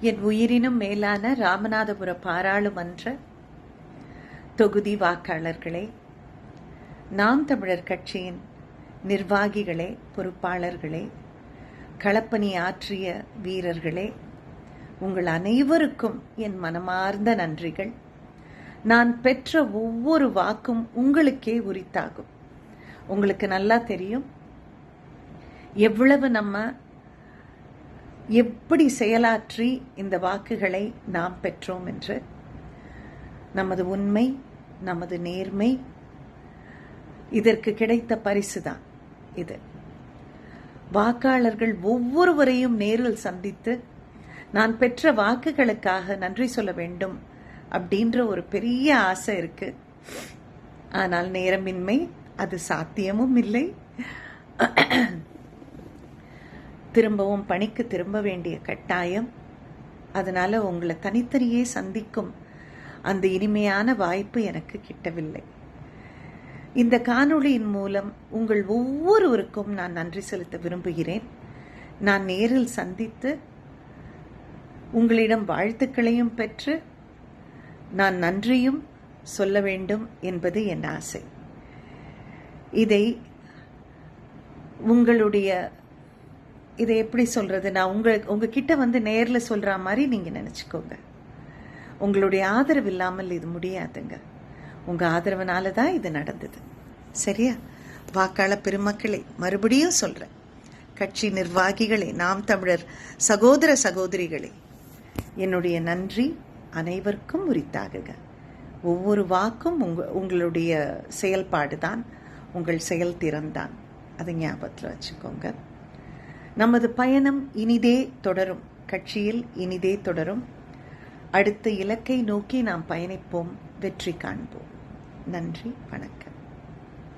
என் உயிரினும் மேலான ராமநாதபுர பாராளுமன்ற தொகுதி வாக்காளர்களே நாம் தமிழர் கட்சியின் நிர்வாகிகளே பொறுப்பாளர்களே களப்பணி ஆற்றிய வீரர்களே உங்கள் அனைவருக்கும் என் மனமார்ந்த நன்றிகள். நான் பெற்ற ஒவ்வொரு வாக்கும் உங்களுக்கே உரித்தாகும். உங்களுக்கு நல்லா தெரியும். எவ்வளவு நம்ம எப்படி செயலாற்றி இந்த வாக்குகளை நாம் பெற்றோம் என்று? நமது உண்மை நமது நேர்மை இதற்கு கிடைத்த பரிசுதான் இது. வாக்காளர்கள் ஒவ்வொருவரையும் நேரில் சந்தித்து நான் பெற்ற வாக்குகளுக்காக நன்றி சொல்ல வேண்டும் அப்படின்ற ஒரு பெரிய ஆசை இருக்கு. ஆனால் நேரமின்மை அது சாத்தியமும் இல்லை. திரும்பவும் பணிக்கு திரும்ப வேண்டிய கட்டாயம். அதனால உங்களை தனித்தனியே சந்திக்கும் அந்த இனிமையான வாய்ப்பு எனக்கு கிட்டவில்லை. இந்த காணொளியின் மூலம் உங்கள் ஒவ்வொருவருக்கும் நான் நன்றி செலுத்த விரும்புகிறேன். நான் நேரில் சந்தித்து உங்களிடம் வாழ்த்துக்களையும் பெற்று நான் நன்றியும் சொல்ல வேண்டும் என்பது என் ஆசை. இதை உங்களுடைய இதை எப்படி சொல்றது? நான் உங்கள் உங்ககிட்ட வந்து நேரில் சொல்ற மாதிரி நீங்க நினைச்சுக்கோங்க. உங்களுடைய ஆதரவு இல்லாமல் இது முடியாதுங்க. உங்க ஆதரவுனால தான் இது நடந்தது. சரியா? வாக்காள பெருமக்களே மறுபடியும் சொல்றேன். கட்சி நிர்வாகிகளே நாம் தமிழர் சகோதர சகோதரிகளே என்னுடைய நன்றி அனைவருக்கும் உரித்தாகுங்க ஒவ்வொரு வாக்கும் உங்க உங்களுடைய செயல்பாடு தான் உங்கள் செயல்திறன் தான் அதை ஞாபகத்தில் வச்சுக்கோங்க. நமது பயணம் இனிதே தொடரும். கட்சியில் இனிதே தொடரும். அடுத்த இலக்கை நோக்கி நாம் பயணிப்போம். வெற்றி காண்போம். நன்றி வணக்கம்.